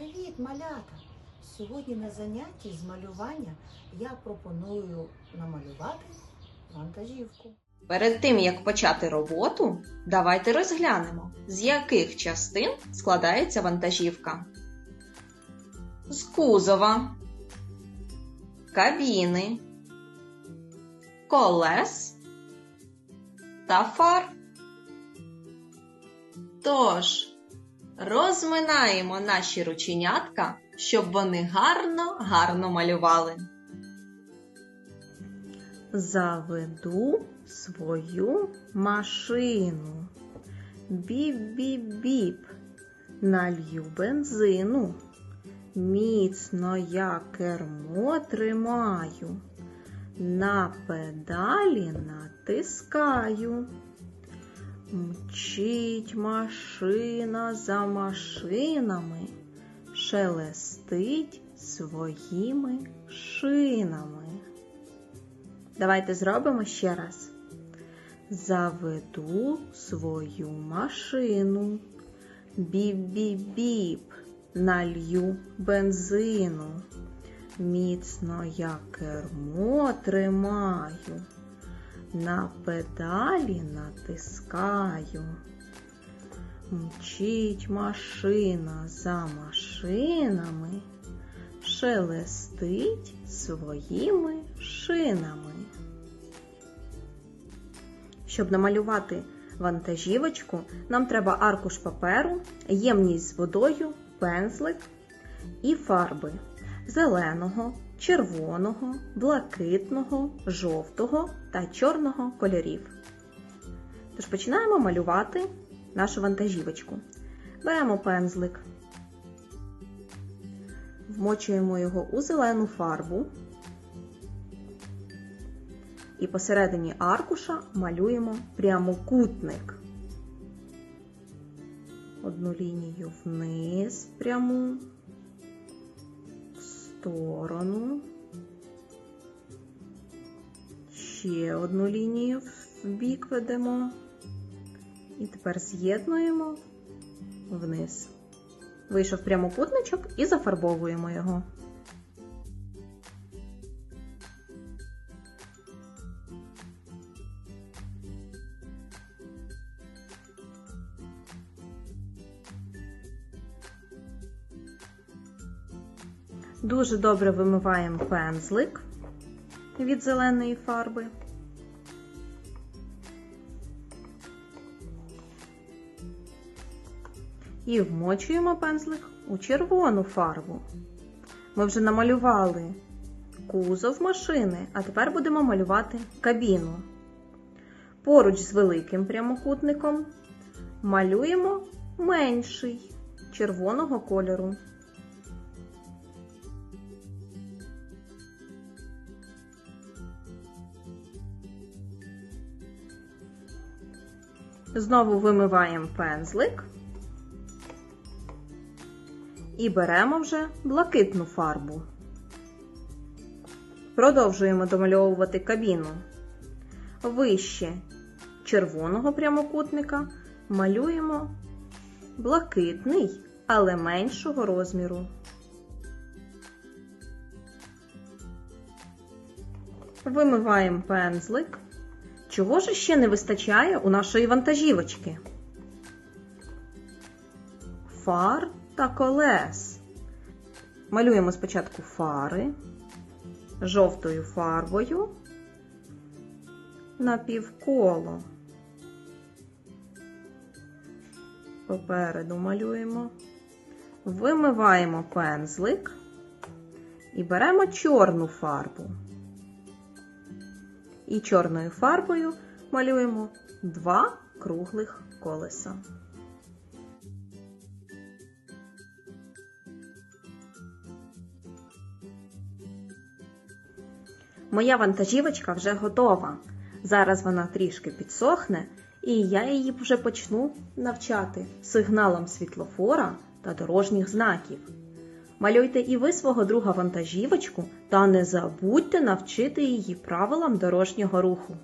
Привіт, малята! Сьогодні на занятті з малювання я пропоную намалювати вантажівку. Перед тим як почати роботу, давайте розглянемо, з яких частин складається вантажівка. З кузова, кабіни, колес та фар. Тож, розминаємо наші рученятка, щоб вони гарно, гарно малювали. Заведу свою машину. Біп-біп-біп. Налью бензину. Міцно я кермо тримаю. На педалі натискаю. Мчить машина за машинами, шелестить своїми шинами. Давайте зробимо ще раз. Заведу свою машину. Біп-біп-біп, налью бензину. Міцно я кермо тримаю. На педалі натискаю. Мчить машина за машинами, шелестить своїми шинами. Щоб намалювати вантажівочку, нам треба аркуш паперу, ємність з водою, пензлик і фарби зеленого, червоного, блакитного, жовтого та чорного кольорів. Тож починаємо малювати нашу вантажівочку. Беремо пензлик, вмочуємо його у зелену фарбу і посередині аркуша малюємо прямокутник. Одну лінію вниз пряму, сторону, ще одну лінію в бік ведемо. І тепер з'єднуємо вниз. Вийшов прямокутничок і зафарбовуємо його. Дуже добре вимиваємо пензлик від зеленої фарби. І вмочуємо пензлик у червону фарбу. Ми вже намалювали кузов машини, а тепер будемо малювати кабіну. Поруч з великим прямокутником малюємо менший червоного кольору. Знову вимиваємо пензлик і беремо вже блакитну фарбу. Продовжуємо домальовувати кабіну. Вище червоного прямокутника малюємо блакитний, але меншого розміру. Вимиваємо пензлик. Чого ж ще не вистачає у нашої вантажівочки? Фар та колес. Малюємо спочатку фари жовтою фарбою на півколо. Попереду малюємо, вимиваємо пензлик і беремо чорну фарбу. І чорною фарбою малюємо два круглих колеса. Моя вантажівочка вже готова. Зараз вона трішки підсохне, і я її вже почну навчати сигналам світлофора та дорожніх знаків. Малюйте і ви свого друга вантажівочку та не забудьте навчити її правилам дорожнього руху.